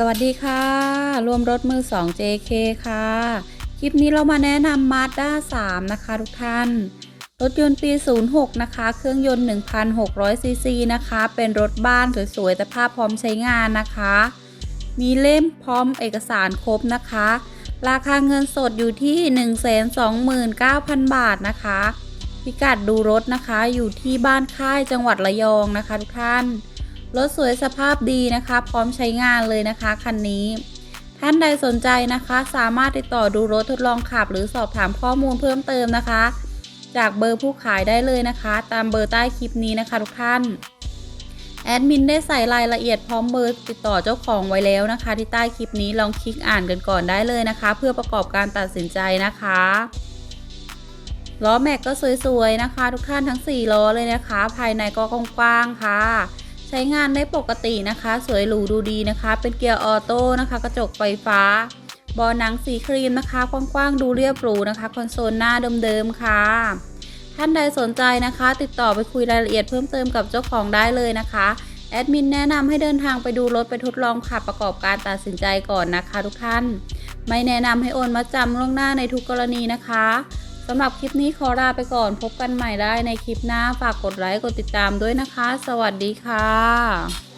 สวัสดีค่ะ รวมรถมือ 2 JK ค่ะ คลิปนี้เรามาแนะนำ Mazda 3 นะคะทุกท่าน รถยนต์ปี 06 นะคะ เครื่องยนต์ 1,600 ซีซีนะคะ เป็นรถบ้านสวยๆ แต่ภาพพร้อมใช้งานนะคะ มีเล่มพร้อมเอกสารครบนะคะ ราคาเงินสดอยู่ที่ 129,000 บาทนะคะ พิกัดดูรถนะคะ อยู่ที่บ้านค่ายจังหวัดระยองนะคะทุกท่าน รถสวยสภาพดีนะคะ พร้อมใช้งานเลยนะคะคันนี้ ท่านใดสนใจนะคะ สามารถติดต่อดูรถทดลองขับ หรือสอบถามข้อมูลเพิ่มเติมนะคะ จากเบอร์ผู้ขายได้เลยนะคะ ตามเบอร์ใต้คลิปนี้นะคะทุกท่านแอดมินได้ใส่รายละเอียดพร้อมเบอร์ติดต่อเจ้าของไว้แล้วนะคะ ที่ใต้คลิปนี้ลองคลิกอ่านกันก่อนได้เลยนะคะ เพื่อประกอบการตัดสินใจนะคะล้อแม็กก็สวยๆนะคะ ทุกท่านทั้ง 4 ล้อเลยนะคะ ภายในก็กว้างๆค่ะ ใช้งานได้ปกตินะคะ สวยหรูดูดีนะคะ เป็นเกียร์ออโต้นะคะ กระจกไฟฟ้าบอหนังสีครีมนะคะ กว้างๆ ดูเรียบหรูนะคะ คอนโซลหน้าเดิมๆ ค่ะ ท่านใดสนใจนะคะ ติดต่อไปคุยรายละเอียดเพิ่มเติมกับเจ้าของได้เลยนะคะ แอดมินแนะนำให้เดินทางไปดูรถไปทดลองขับประกอบการตัดสินใจก่อนนะคะ ทุกท่าน ไม่แนะนำให้โอนมาจำล่วงหน้าในทุกกรณีนะคะ สำหรับคลิปนี้ขอลาไปก่อนพบกันใหม่ได้ในคลิปหน้าฝากกดไลค์กดติดตามด้วยนะคะ สวัสดีค่ะ